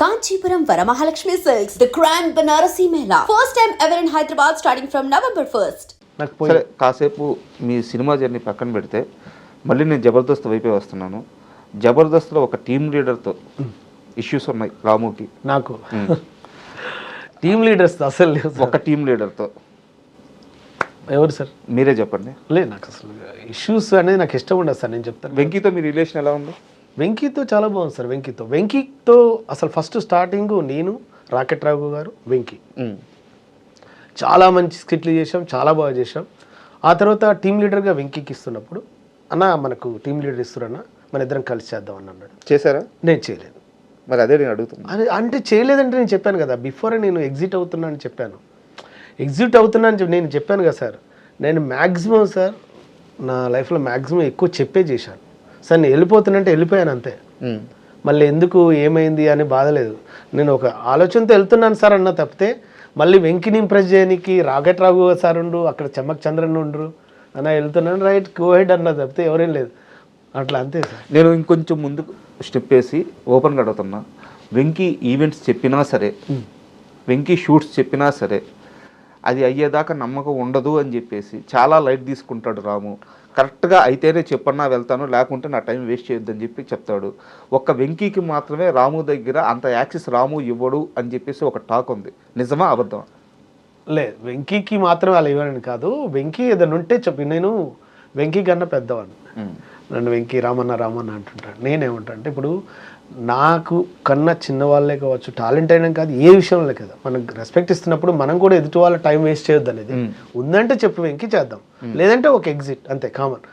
Kanchipuram Varamahalakshmi Silks, the grand Banarasi Mela. First time ever in Hyderabad starting from November 1st. నాకు పోయి సరే కాసేపు మీ cinema journey పక్కన పెడితే మళ్ళీ నేను జబర్దస్త్ వైపే వస్తున్నాను. జబర్దస్త్లో ఒక టీమ్ లీడర్తో ఇష్యూస్ ఉన్నాయి రాముకి. నాకు. టీమ్ లీడర్స్ అసలు లేదు. ఒక టీమ్ లీడర్తో. ఎవరు సార్? మీరే చెప్పండి. లేదు నాకు అసలు ఇష్యూస్ అనేది నాకు ఇష్టం ఉండదు సార్ నేను చెప్తాను. వెంకీతో మీ రిలేషన్ ఎలా ఉంది? వెంకీతో చాలా బాగుంది సార్ వెంకీతో. వెంకీతో అసలు ఫస్ట్ స్టార్టింగ్ నేను రాకెట్ రాఘు గారు వెంకీ. చాలా మంచి స్కిట్లు చేసాం చాలా బాగా చేసాం ఆ తర్వాత టీం లీడర్గా వెంకీకి ఇస్తున్నప్పుడు అన్న మనకు టీం లీడర్ ఇస్తురన్న మన ఇద్దరం కలిసి చేద్దాం అని అన్నాడు. చేశారా? నేను చేయలేదు. మరి అదే నేను అడుగుతున్నా. అది అంటే చేయలేదంటే నేను చెప్పాను కదా బిఫోరే నేను ఎగ్జిట్ అవుతున్నా అని చెప్పాను. ఎగ్జిట్ అవుతున్నా అని నేను చెప్పాను కదా సార్ నేను మ్యాక్సిమం సార్ నా లైఫ్లో మ్యాక్సిమం ఎక్కువ చెప్పే చేశాను. సార్ నేను వెళ్ళిపోతున్నంటే వెళ్ళిపోయాను అంతే. మళ్ళీ ఎందుకు ఏమైంది అని బాధలేదు నేను ఒక ఆలోచనతో వెళ్తున్నాను సార్ అన్న తప్పితే మళ్ళీ వెంకిని ఇంప్రెస్ చేయడానికి రాకెట్ రాఘు సార్ ఉండు అక్కడ చెమ్మక్ చంద్రన్ ఉండ్రు అన్న వెళ్తున్నాను రైట్ గో హెడ్ అన్న తప్పితే ఎవరేం లేదు. అట్లా అంతే సార్. నేను ఇంకొంచెం ముందుకు స్టెప్ వేసి ఓపెన్గా అడుగుతున్నా. వెంకీ ఈవెంట్స్ చెప్పినా సరే వెంకీ షూట్స్ చెప్పినా సరే అది అయ్యేదాకా నమ్మకం ఉండదు అని చెప్పేసి చాలా లైట్ తీసుకుంటాడు రాము. కరెక్ట్గా అయితేనే చెప్పన్నా వెళ్తాను లేకుంటే నా టైం వేస్ట్ చేయొద్దని చెప్పి చెప్తాడు. ఒక్క వెంకీకి మాత్రమే రాము దగ్గర అంత యాక్సెస్ రాము ఇవ్వడు అని చెప్పేసి ఒక టాక్ ఉంది. నిజమా అబద్ధమా? లేదు వెంకీకి మాత్రమే అలా ఇవ్వనని కాదు. వెంకీ ఏదైనా ఉంటే చెప్పి. నేను వెంకీ కన్నా పెద్దవాడిని. నన్ను వెంకీ రామన్న రామన్న అంటుంటాడు. నేనేమంటా అంటే ఇప్పుడు నాకు కన్నా చిన్నవాళ్ళే కావచ్చు టాలెంట్ అయినా కాదు ఏ విషయంలో కదా. మనం రెస్పెక్ట్ ఇస్తున్నప్పుడు మనం కూడా ఎదుటి వాళ్ళ టైం వేస్ట్ చేయొద్దు అనేది. ఉందంటే చెప్పి వెంకీ చేద్దాం. లేదంటే ఒక ఎగ్జిట్ అంతే కామన్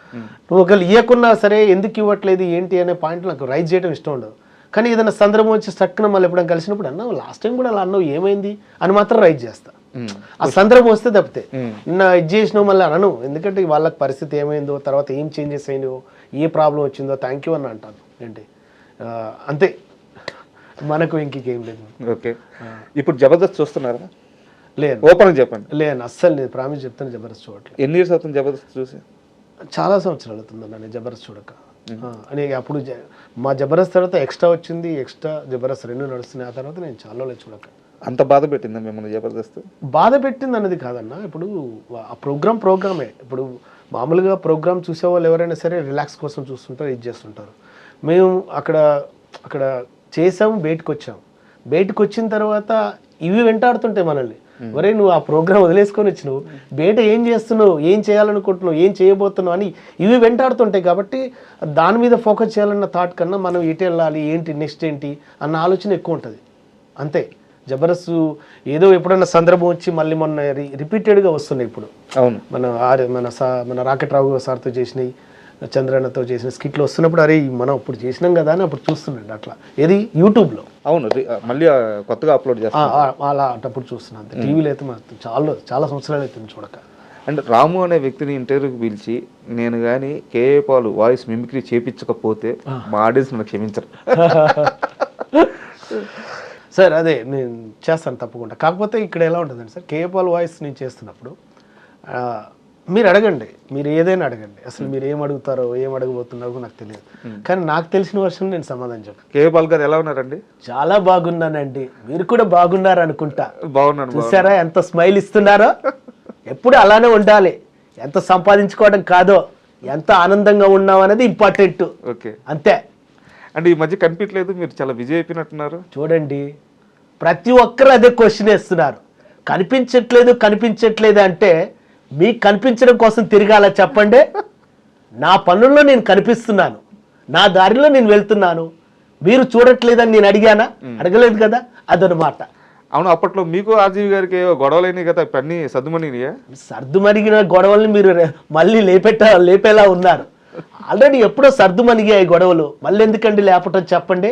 నువ్వు ఒకవేళ ఇవ్వకున్నా సరే ఎందుకు ఇవ్వట్లేదు ఏంటి అనే పాయింట్ నాకు రైజ్ చేయడం ఇష్టం ఉండదు. కానీ ఏదైనా సందర్భం వచ్చి స్టక్కున మళ్ళీ ఎప్పుడైనా కలిసినప్పుడు అన్నావు లాస్ట్ టైం కూడా అలా అన్నావు ఏమైంది? అని మాత్రం రైజ్ చేస్తా. ఆ సందర్భం వస్తే తప్పితే. నిన్న ఇది చేసినావు మళ్ళీ అనను. ఎందుకంటే వాళ్ళకి పరిస్థితి ఏమైందో తర్వాత ఏం చేంజెస్ అయినాయో ఏ ప్రాబ్లం వచ్చిందో థ్యాంక్ యూ అని అంటాను ఏంటి? అంతే. మనకు ఇంకేం లేదు. ఓకే. ఇప్పుడు జబర్దస్త్ చూస్తున్నారా? లేను ఓపెన్గా చెప్పండి. లేను అస్సలు నేను ప్రామిస్ చెప్తాను జబర్దస్త్ చూడట్లేదు. ఎన్ని ఇయర్స్ అవుతుంది జబర్దస్త్ చూసి? చాలా సంవత్సరాలు అవుతుందన్న నేను జబర్దస్త్ చూడక. అని అప్పుడు మా జబర్దస్త్ తర్వాత ఎక్స్ట్రా వచ్చింది ఎక్స్ట్రా జబర్దస్త్ రెండు నడుస్తున్నాయి. ఆ తర్వాత నేను చాలా రోజులు చూడక. అంత బాధ పెట్టిందా మిమ్మల్ని జబర్దస్త్? బాధ పెట్టింది అన్నది కాదన్న. ఇప్పుడు ఆ ప్రోగ్రామ్ ప్రోగ్రామే. ఇప్పుడు మామూలుగా ప్రోగ్రామ్ చూసే వాళ్ళు ఎవరైనా సరే రిలాక్స్ కోసం చూస్తుంటారు ఇది చేస్తుంటారు. మేము అక్కడ అక్కడ చేసాము బయటకు వచ్చాము బయటకు వచ్చిన తర్వాత ఇవి వెంటాడుతుంటాయి మనల్ని. ఒరే నువ్వు ఆ ప్రోగ్రామ్ వదిలేసుకొని వచ్చినావు. బయట ఏం చేస్తున్నావు? ఏం చేయాలనుకుంటున్నావు? ఏం చేయబోతున్నావు? అని ఇవి వెంటాడుతుంటాయి కాబట్టి దాని మీద ఫోకస్ చేయాలన్న థాట్ కన్నా మనం ఎటు వెళ్ళాలి ఏంటి నెక్స్ట్ ఏంటి అన్న ఆలోచన ఎక్కువ ఉంటుంది. అంతే. జబర్దస్త్ ఏదో ఎప్పుడన్నా సందర్భం వచ్చి మళ్ళీ మొన్న రి రిపీటెడ్గా వస్తున్నాయి ఇప్పుడు. అవును. మన ఆర్ మన సా మన రాకెట్ రావు సార్తో చేసినవి. చంద్రన్నతో చేసిన స్కిట్లు వస్తున్నప్పుడు అరే మనం ఇప్పుడు చేసినాం కదా అని అప్పుడు చూస్తున్నాండి అట్లా. ఏది? యూట్యూబ్లో. అవును మళ్ళీ కొత్తగా అప్లోడ్ చేస్తాను అలా అటప్పుడు చూస్తున్నాను అంతే. టీవీలో అయితే చాలా చాలా సంవత్సరాలు అవుతుంది చూడక. అండ్ రాము అనే వ్యక్తిని ఇంటర్వ్యూకి పిలిచి నేను కానీ కేఏ పాలు వాయిస్ మిమిక్రీ చేపించకపోతే మా ఆడియన్స్ నన్ను క్షమించరు. సార్ అదే నేను చేస్తాను తప్పకుండా. కాకపోతే ఇక్కడ ఎలా ఉంటుందండి సార్? కేపాల్ వాయిస్ నేను చేస్తున్నప్పుడు మీరు అడగండి మీరు ఏదైనా అడగండి. అసలు మీరు ఏం అడుగుతారో ఏం అడగబోతున్నారో నాకు తెలియదు. కానీ నాకు తెలిసిన వర్షం నేను సమాధానం చెప్పాను. కేఏ పాల్ గారు ఎలా ఉన్నారండి? చాలా బాగున్నానండి. మీరు కూడా బాగున్నారు అనుకుంటా బాగున్నాను బాగున్నాను. చూసారా ఎంత స్మైల్ ఇస్తున్నారో? ఎప్పుడు అలానే ఉండాలి. ఎంత సంపాదించుకోవడం కాదో ఎంత ఆనందంగా ఉన్నాం అనేది ఇంపార్టెంట్. ఓకే. అంతే. అండ్ ఈ మధ్య కనిపించలేదు మీరు చాలా బిజీ అయిపోయినట్టున్నారు. చూడండి ప్రతి ఒక్కరు అదే క్వశ్చన్ వేస్తున్నారు. కనిపించట్లేదు కనిపించట్లేదు అంటే మీకు కనిపించడం కోసం తిరగాల చెప్పండి. నా పనుల్లో నేను కనిపిస్తున్నాను. నా దారిలో నేను వెళ్తున్నాను. మీరు చూడట్లేదని నేను అడిగానా? అడగలేదు కదా? అదనమాట అవును అప్పట్లో మీకు ఆర్జీవి గారికి ఏవో గొడవలైనాయి కదా అన్ని సర్దుమణినాయా? సర్దు మరిగిన గొడవల్ని మీరు మళ్ళీ లేపెట్ట లేపేలా ఉన్నారు. ఆల్రెడీ ఎప్పుడో సర్దు మణిగాయి గొడవలు. మళ్ళీ ఎందుకండి లేపటం చెప్పండి?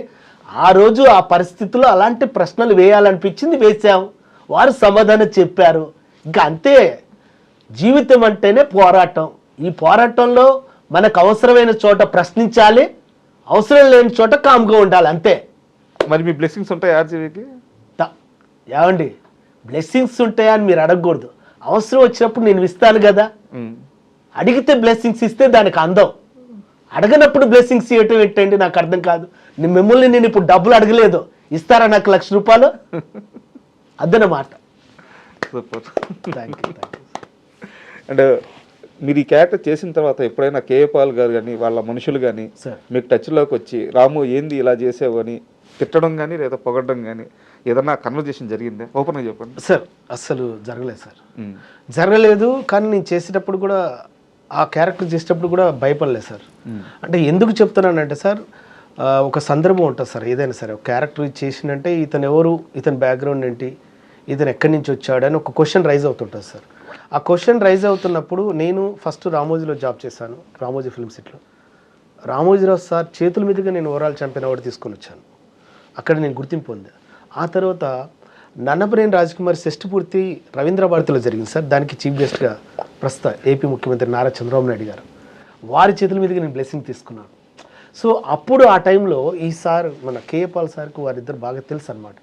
ఆ రోజు ఆ పరిస్థితిలో అలాంటి ప్రశ్నలు వేయాలనిపించింది వేశాం. వారు సమాధానం చెప్పారు. ఇంకా అంతే. జీవితం అంటేనే పోరాటం. ఈ పోరాటంలో మనకు అవసరమైన చోట ప్రశ్నించాలి అవసరం లేని చోట కామ్గా ఉండాలి అంతే. మరి మీ బ్లెస్సింగ్స్ ఉంటాయి ఆర్జీవికి ఏమండి? బ్లెస్సింగ్స్ ఉంటాయని మీరు అడగకూడదు. అవసరం వచ్చినప్పుడు నేను ఇస్తాను కదా. అడిగితే బ్లెస్సింగ్స్ ఇస్తే దానికి అందం. అడగనప్పుడు బ్లెస్సింగ్స్ ఇవ్వటం ఏంటండి? నాకు అర్థం కాదు. మిమ్మల్ని నేను ఇప్పుడు డబ్బులు అడగలేదు. ఇస్తారా నాకు లక్ష రూపాయలు? అదనమాట. Super. Thank you thank you and మీరు ఈ క్యారెక్టర్ చేసిన తర్వాత ఎప్పుడైనా కేఏ పాల్ గారు కానీ వాళ్ళ మనుషులు కానీ సార్. మీకు టచ్లోకి వచ్చి రాము ఏంది ఇలా చేసావు అని తిట్టడం కానీ లేదా పొగడడం కానీ ఏదన్నా కన్వర్జేషన్ జరిగిందా? ఓపెన్గా చెప్పండి. సార్ అస్సలు జరగలేదు సార్. జరగలేదు కానీ నేను చేసేటప్పుడు కూడా ఆ క్యారెక్టర్ చేసేటప్పుడు కూడా భయపడలేదు సార్. అంటే ఎందుకు చెప్తున్నానంటే సార్ ఒక సందర్భం ఉంటుంది సార్ ఏదైనా సరే. ఒక క్యారెక్టర్ చేసినంటే ఇతను ఎవరు ఇతని బ్యాక్గ్రౌండ్ ఏంటి ఇతను ఎక్కడి నుంచి వచ్చాడు అని ఒక క్వశ్చన్ రైజ్ అవుతుంటుంది సార్. ఆ క్వశ్చన్ రైజ్ అవుతున్నప్పుడు నేను ఫస్ట్ రామోజీలో జాబ్ చేశాను రామోజీ ఫిల్మ్ సిటీలో. రామోజీరావు సార్ చేతుల మీదుగా నేను ఓవరాల్ ఛాంపియన్ అవార్డు తీసుకొని వచ్చాను. అక్కడ నేను గుర్తింపు పొందా. ఆ తర్వాత నన్నపరేని రాజకుమార్ షష్ఠి పూర్తి రవీంద్ర భారతిలో జరిగింది సార్. దానికి చీఫ్ గెస్ట్గా ప్రస్తుత ఏపీ ముఖ్యమంత్రి నారా చంద్రబాబు నాయుడు గారు. వారి చేతుల మీదుగా నేను బ్లెస్సింగ్ తీసుకున్నాను. సో అప్పుడు ఆ టైంలో ఈ సార్ మన కేఏ పాల్ సార్కు వారిద్దరు బాగా తెలుసు అనమాట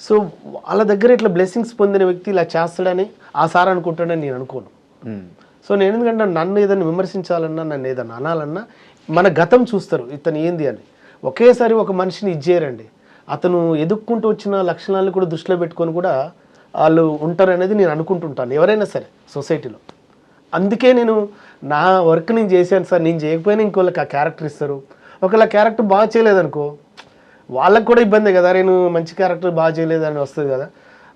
సో వాళ్ళ దగ్గర ఇట్లా బ్లెస్సింగ్స్ పొందిన వ్యక్తి ఇలా చేస్తాడని ఆ సార్ అనుకుంటాడని నేను అనుకోను. ఉమ్. సో నేను ఎందుకంటే నన్ను ఏదైనా విమర్శించాలన్నా నన్ను ఏదైనా అనాలన్నా మన గతం చూస్తారు ఇతను ఏంది అని. ఒకేసారి ఒక మనిషిని ఇచ్చేయరండి అతను ఎదుక్కుంటూ వచ్చిన లక్షణాలను కూడా దృష్టిలో పెట్టుకొని కూడా వాళ్ళు ఉంటారు అనేది నేను అనుకుంటుంటాను ఎవరైనా సరే సొసైటీలో. అందుకే నేను నా వర్క్ నేను చేశాను సార్ నేను చేయకపోయినా ఇంకోళ్ళకి ఆ క్యారెక్టర్ ఇస్తారు. ఒకవేళ క్యారెక్టర్ బాగా చేయలేదనుకో వాళ్ళకి కూడా ఇబ్బంది కదా నేను మంచి క్యారెక్టర్ బాగా చేయలేదని వస్తుంది కదా.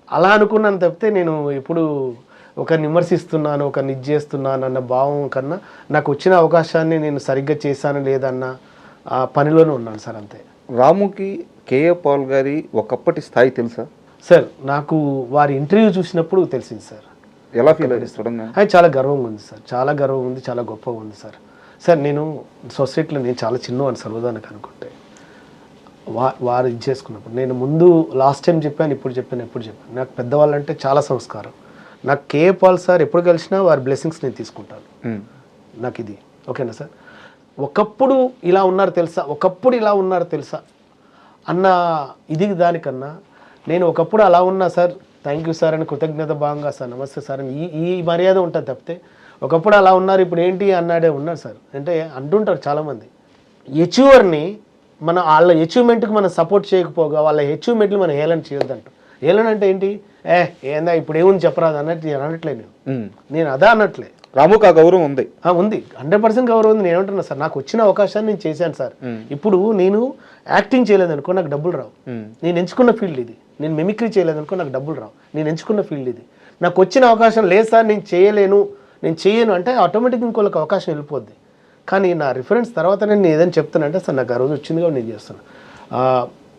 అలా అనుకున్నాను తప్పితే నేను ఎప్పుడు ఒకరిని విమర్శిస్తున్నాను ఒకరిని ఇది చేస్తున్నాను అన్న భావం కన్నా నాకు వచ్చిన అవకాశాన్ని నేను సరిగ్గా చేశాను లేదన్న ఆ పనిలోనే ఉన్నాను సార్ అంతే. రాముకి కేఏ పాల్ గారి ఒకప్పటి స్థాయి తెలుసా? సార్ నాకు వారి ఇంటర్వ్యూ చూసినప్పుడు తెలిసింది సార్. ఎలా ఫీల్ అది చాలా గర్వంగా ఉంది సార్ చాలా గర్వం ఉంది చాలా గొప్పగా ఉంది సార్. సార్ నేను సొసైటీలో నేను చాలా చిన్నవాడిని సార్ ఉదాహరణకు అనుకుంటే వా వారు ఇది చేసుకున్నప్పుడు నేను ముందు లాస్ట్ టైం చెప్పాను ఇప్పుడు చెప్పాను ఎప్పుడు చెప్పాను. నాకు పెద్దవాళ్ళంటే చాలా సంస్కారం. నాకు కే పాల్ సార్ ఎప్పుడు కలిసినా వారి బ్లెస్సింగ్స్ నేను తీసుకుంటాను. ఉమ్. నాకు ఇది. ఓకేనా సార్? ఒకప్పుడు ఇలా ఉన్నారు తెలుసా? ఒకప్పుడు ఇలా ఉన్నారు తెలుసా? అన్న ఇది దానికన్నా నేను ఒకప్పుడు అలా ఉన్నా సార్ థ్యాంక్ యూ సార్ అని కృతజ్ఞత భాగంగా సార్ నమస్తే సార్ అని ఈ ఈ మర్యాద ఉంటుంది తప్పితే ఒకప్పుడు అలా ఉన్నారు ఇప్పుడు ఏంటి అన్నాడే ఉన్నారు సార్. అంటే అంటుంటారు చాలామంది. అచీవర్ని మన వాళ్ళ అచీవ్మెంట్కి మనం సపోర్ట్ చేయకపోగా వాళ్ళ అచీవ్మెంట్లు మనం హేళన చేయొద్దంట. హేళన అంటే ఏంటి? ఏ ఏందా ఇప్పుడు ఏముంది చెప్పరాదు అన్నట్టు నేను అనట్లే నేను. నేను అదా అనట్లే. రాముకి ఆ గౌరవం ఉంది. ఆ, ఉంది. హండ్రెడ్ పర్సెంట్ గౌరవం ఉంది. నేను ఏమంటున్నా సార్ నాకు వచ్చిన అవకాశాన్ని నేను చేశాను సార్. ఇప్పుడు నేను యాక్టింగ్ చేయలేదనుకో నాకు డబ్బులు రావు. నేను ఎంచుకున్న ఫీల్డ్ ఇది. నేను మిమిక్రీ చేయలేదనుకో నాకు డబ్బులు రావు. నేను ఎంచుకున్న ఫీల్డ్ ఇది. నాకు వచ్చిన అవకాశం లేదు సార్ నేను చేయలేను. నేను చేయను అంటే ఆటోమేటిక్ ఇంకోళ్ళకి అవకాశం వెళ్ళిపోద్ది. కానీ నా రిఫరెన్స్ తర్వాత నేను ఏదైనా చెప్తానంటే సార్ నాకు ఆ రోజు వచ్చింది కాబట్టి నేను చేస్తాను